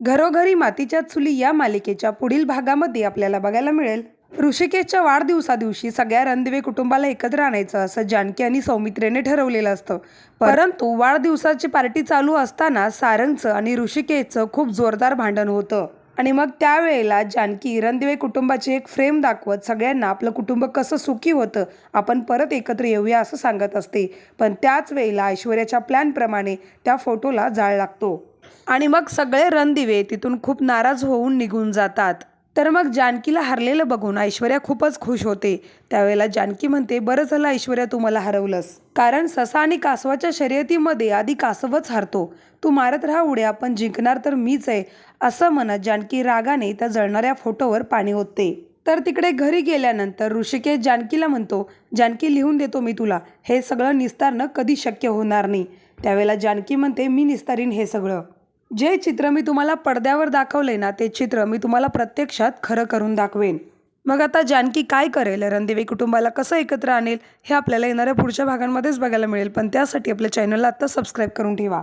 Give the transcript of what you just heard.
घरोघरी मातीच्या चुली या मालिकेच्या पुढील भागामध्ये आपल्याला बघायला मिळेल. ऋषिकेशच्या वाढदिवसादिवशी सगळ्या रणदिवे कुटुंबाला एकत्र आणायचं असं जानकी आणि सौमित्रेने ठरवलेलं असतं. परंतु वाढदिवसाची पार्टी चालू असताना सारंगचं आणि ऋषिकेशचं खूप जोरदार भांडण होतं. आणि मग त्यावेळेला जानकी रणदिवे कुटुंबाची एक फ्रेम दाखवत सगळ्यांना आपलं कुटुंब कसं सुखी होतं आपण परत एकत्र येऊया असं सांगत असते. पण त्याच वेळेला ऐश्वर्याच्या प्लॅनप्रमाणे त्या फोटोला जाळ लागतो. आणि मग सगळे रणदिवे तिथून खूप नाराज होऊन निघून जातात. तर मग जानकीला हरलेलं बघून ऐश्वर्या खूपच खुश होते. त्यावेळेला जानकी म्हणते बरं झालं ऐश्वर्या तू मला हरवलंस. कारण ससा आणि कासवाच्या शर्यतीमध्ये आधी कासवच हरतो. तू मारत राहा उड्या पण जिंकणार तर मीच आहे असं म्हणत जानकी रागाने त्या जळणाऱ्या फोटोवर पाणी ओतते. तर तिकडे घरी गेल्यानंतर ऋषिकेश जानकीला म्हणतो जानकी लिहून देतो मी तुला. हे सगळं निस्तारणं कधी शक्य होणार नाही. त्यावेळेला जानकी म्हणते मी निस्तारीन हे सगळं. जे चित्र मी तुम्हाला पडद्यावर दाखवले ना ते चित्र मी तुम्हाला प्रत्यक्षात खरं करून दाखवेन. मग आता जानकी काय करेल? रणदेवी कुटुंबाला कसं एकत्र आणेल? हे आपल्याला येणाऱ्या पुढच्या भागांमध्येच बघायला मिळेल. पण त्यासाठी आपल्या चॅनलला आत्ता सबस्क्राईब करून ठेवा.